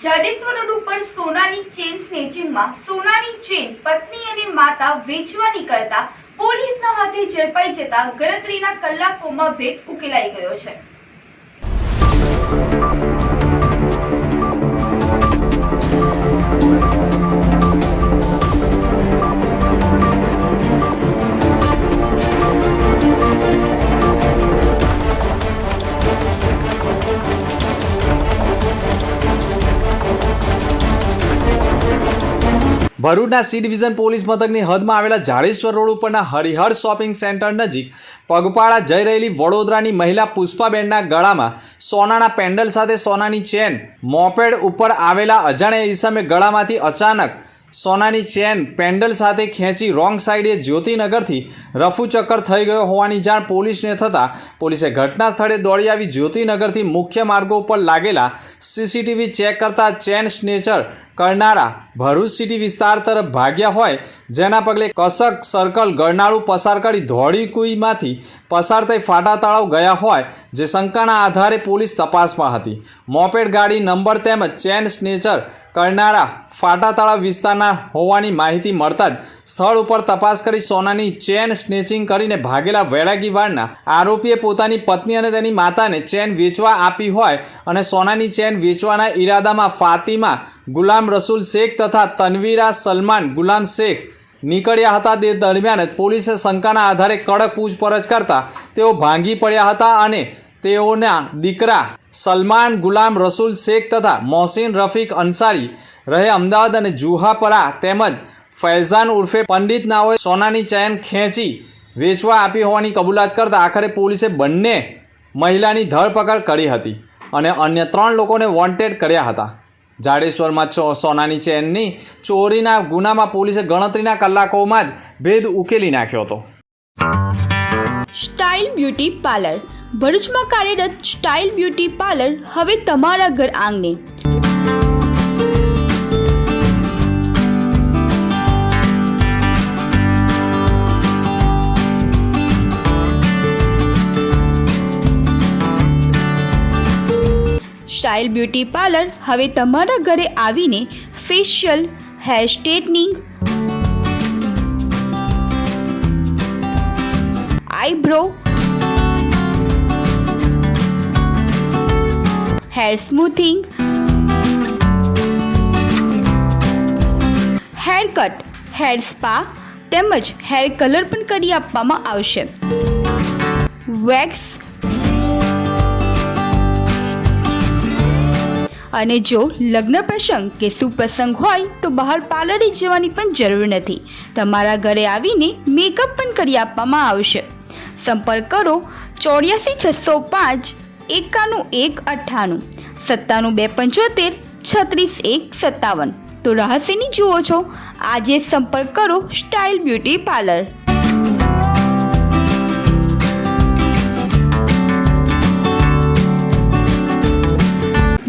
જાડેશ્વર ઉપર સોનાની ચેન સ્નેચિંગમાં સોનાની ચેન પત્ની અને માતા વેચવાની કરતા પોલીસના હાથે ઝડપાઈ જતા ગણતરીના કલાકોમાં ભેદ ઉકેલાઈ ગયો છે. ભરૂચના સી ડિવિઝન પોલીસ મથકની હદમાં આવેલા જાડેશ્વર રોડ ઉપરના હરિહર શોપિંગ સેન્ટર નજીક પગપાળા જઈ રહેલી વડોદરાની મહિલા પુષ્પાબેનના ગળામાં સોનાના પેન્ડલ સાથે સોનાની ચેન, મોપેડ ઉપર આવેલા અજાણ્યા ઈસમે ગળામાંથી અચાનક સોનાની ચેન, પેન્ડલ સાથે ખેંચી રોંગ સાઈડે જ્યોતિનગરથી રફુ ચક્કર થઈ ગયો હોવાની જાણ પોલીસને થતાં પોલીસે ઘટના સ્થળે દોડી આવી જ્યોતિનગરથી મુખ્ય માર્ગો ઉપર લાગેલા સીસીટીવી ચેક કરતા ચેન સ્નેચર કરનારા ભરૂચ સિટી વિસ્તાર તરફ ભાગ્યા હોય, જેના પગલે કસક સર્કલ ગરનાળું પસાર કરી ધોળીકુઈમાંથી પસાર થઈ ફાટા તળાવ ગયા હોય, જે શંકાના આધારે પોલીસ તપાસમાં હતી. મોપેડ ગાડી નંબર તેમજ ચેન સ્નેચર કરનારા ફાટા તળાવ વિસ્તારના હોવાની માહિતી મળતા જ સ્થળ ઉપર તપાસ કરી સોનાની ચેન સ્નેચિંગ કરીને ભાગેલા વેળાગીવાડના આરોપીએ પોતાની પત્ની અને તેની માતાને ચેન વેચવા આપી હોય અને સોનાની ચેન વેચવાના ઈરાદામાં ફાતિમા, ગુલામ રસૂલ શેખ તથા તનવીરા સલમાન, ગુલામ શેખ નીકળ્યા હતા તે દરમિયાન પોલીસે શંકાના આધારે કડક પૂછપરછ કરતા તેઓ ભાંગી પડ્યા હતા અને તેઓના દીકરા સલમાન, ગુલામ રસૂલ શેખ તથા મોહસિન રફીક અંસારી રહે અમદાવાદ અને જુહાપરા તેમજ ફૈઝાન ઉર્ફે પંડિત નાઓએ સોનાની ચેન ખેંચી વેચવા આપી હોવાની કબૂલાત કરતા આખરે પોલીસે બંને મહિલાની ધરપકડ કરી હતી અને અન્ય ત્રણ લોકોને વોન્ટેડ કર્યા હતા. જાડેશ્વરમાં સોનાની ચેનની ચોરીના ગુનામાં પોલીસે ગણતરીના કલાકોમાં જ ભેદ ઉકેલી નાખ્યો હતો. સ્ટાઇલ બ્યુટી પાર્લર ભરૂચમાં કાર્યરત સ્ટાઇલ બ્યુટી પાર્લર હવે તમારા ઘર આંગણે. સ્ટાઇલ બ્યુટી પાર્લર હવે તમારા ઘરે આવીને facial hair straightening eyebrow hair smoothing hair cut hair spa તેમજ હેર કલર પણ કરી આપવામાં આવશે. વેક્સ અને જો લગ્ન પ્રસંગ કે સુપ્રસંગ હોય તો બહાર પાર્લરે જવાની પણ જરૂર નથી. તમારા ઘરે આવીને મેકઅપ પણ કરી આપવામાં આવશે. સંપર્ક કરો ચોર્યાસી છસો પાંચ એકાણું એક અઠ્ઠાણું. સત્તાણું બે પંચોતેર છત્રીસ એક સત્તાવન. તો રહસ્યની જુઓ છો. આજે સંપર્ક કરો સ્ટાઇલ બ્યુટી પાર્લર.